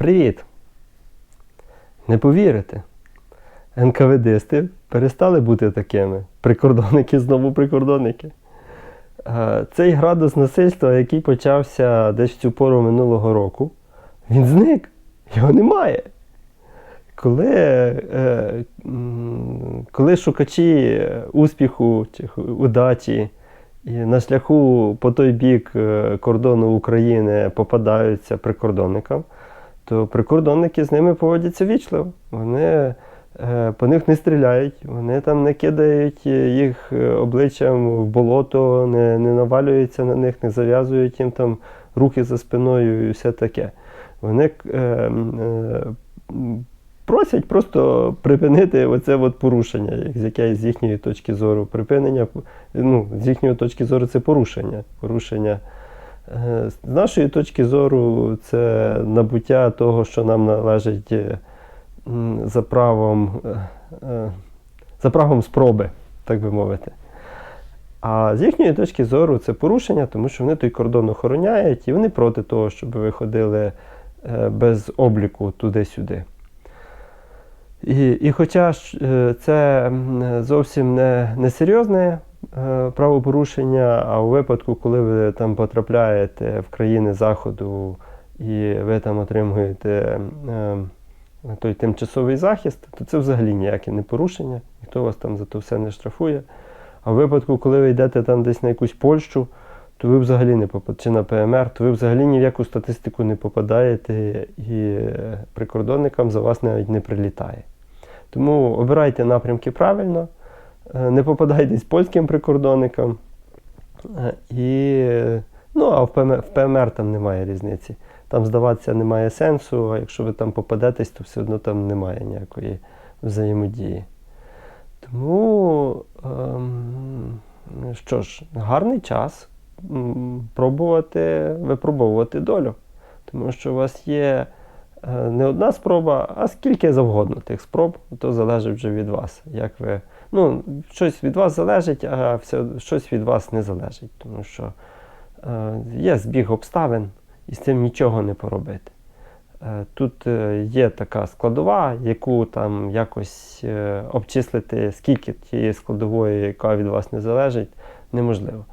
Привіт! Не повірите. НКВДисти перестали бути такими. Прикордонники знову прикордонники. Е, Цей градус насильства, який почався десь в цю пору минулого року, він зник. Його немає. Коли, е, коли шукачі успіху чи удачі і на шляху по той бік е, кордону України попадаються прикордонникам, то прикордонники з ними поводяться вічливо. Вони е, по них не стріляють, вони там не кидають е, їх е, обличчям в болото, не, не навалюються на них, не зав'язують їм там руки за спиною і все таке. Вони е, е, просять просто припинити оце от порушення, яке з їхньої точки зору припинення, ну, з їхньої точки зору це порушення. порушення. З нашої точки зору, це набуття того, що нам належить е, за правом, е, е, за правом спроби, так би мовити. А з їхньої точки зору це порушення, тому що вони той кордон охороняють і вони проти того, щоб ви ходили без обліку туди-сюди. І, і хоча це зовсім не, не серйозне правопорушення, а у випадку, коли ви там потрапляєте в країни Заходу і ви там отримуєте е, той тимчасовий захист, то це взагалі ніяке не порушення, ніхто вас там за то все не штрафує. А в випадку, коли ви йдете там десь на якусь Польщу, то ви взагалі не попадаєте, чи на ПМР, то ви взагалі ні в яку статистику не попадаєте, і е, прикордонникам за вас навіть не прилітає. Тому обирайте напрямки правильно, е, не попадайтесь польським прикордонникам. е, І, е, ну, а в ПМР, в ПМР там немає різниці. Там здаватися немає сенсу, а якщо ви там попадетесь, то все одно там немає ніякої взаємодії. Тому, ем, що ж, гарний час пробувати випробовувати долю. Тому що у вас є е, не одна спроба, а скільки завгодно тих спроб, то залежить вже від вас. Як ви, ну, щось від вас залежить, а все, щось від вас не залежить. Тому що е, є збіг обставин, і з цим нічого не поробити. Е, Тут е, є така складова, яку там якось е, обчислити, скільки тієї складової, яка від вас не залежить, неможливо.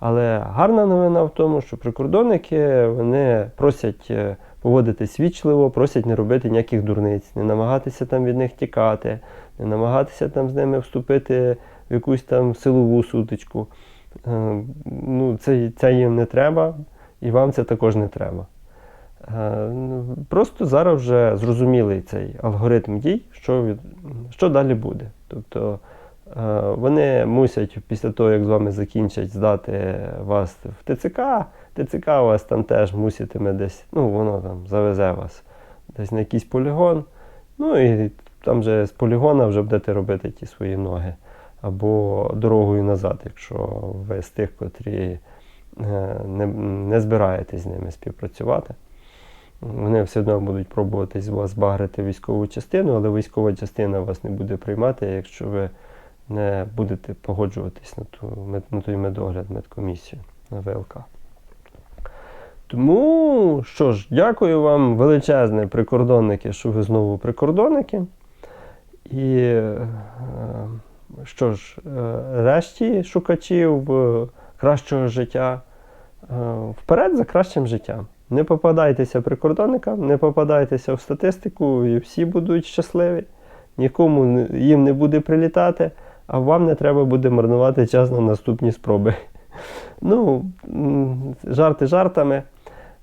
Але гарна новина в тому, що прикордонники вони просять е, поводитись вічливо, просять не робити ніяких дурниць, не намагатися там від них тікати, не намагатися там з ними вступити в якусь там силову сутичку. Е, Ну, це, це їм не треба, і вам це також не треба. Е, ну, Просто зараз вже зрозумілий цей алгоритм дій, що, від, що далі буде. Тобто вони мусять після того, як з вами закінчать, здати вас в ТЦК. ТЦК у вас там теж муситиме десь, ну воно там завезе вас десь на якийсь полігон. Ну і там же з полігона вже будете робити ті свої ноги. Або дорогою назад, якщо ви з тих, котрі е, не, не збираєтесь з ними співпрацювати. Вони все одно будуть пробувати з вас багрити військову частину, але військова частина вас не буде приймати, якщо ви не будете погоджуватись на, ту, на той медогляд, медкомісію на ВЛК. Тому що ж, дякую вам величезне, прикордонники, що ви знову прикордонники. І е, що ж, е, решті шукачів е, кращого життя вперед за кращим життям. Не попадайтеся прикордонникам, не попадайтеся в статистику, і всі будуть щасливі. Нікому їм не буде прилітати, а вам не треба буде марнувати час на наступні спроби. Ну, жарти жартами,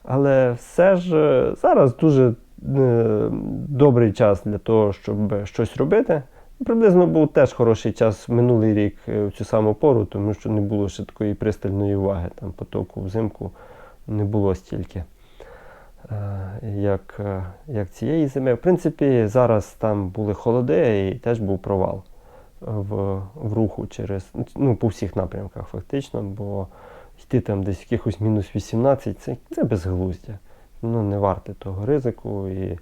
але все ж е, зараз дуже е, добрий час для того, щоб щось робити. Приблизно був теж хороший час минулий рік е, в цю саму пору, тому що не було ще такої пристальної уваги. Там потоку взимку не було стільки, як, як цієї зими. В принципі, зараз там були холоди і теж був провал в, в руху через ну, по всіх напрямках, фактично, бо йти там десь якихось мінус 18 це, це безглуздя. Ну, не варте того ризику і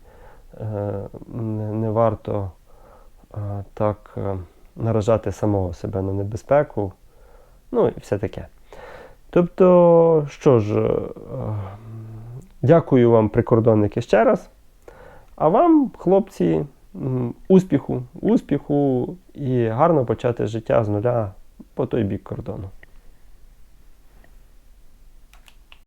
е, не, не варто е, так е, наражати самого себе на небезпеку. Ну і все таке. Тобто, що ж, е, дякую вам, прикордонники, ще раз. А вам, хлопці, успіху, успіху і гарно почати життя з нуля по той бік кордону.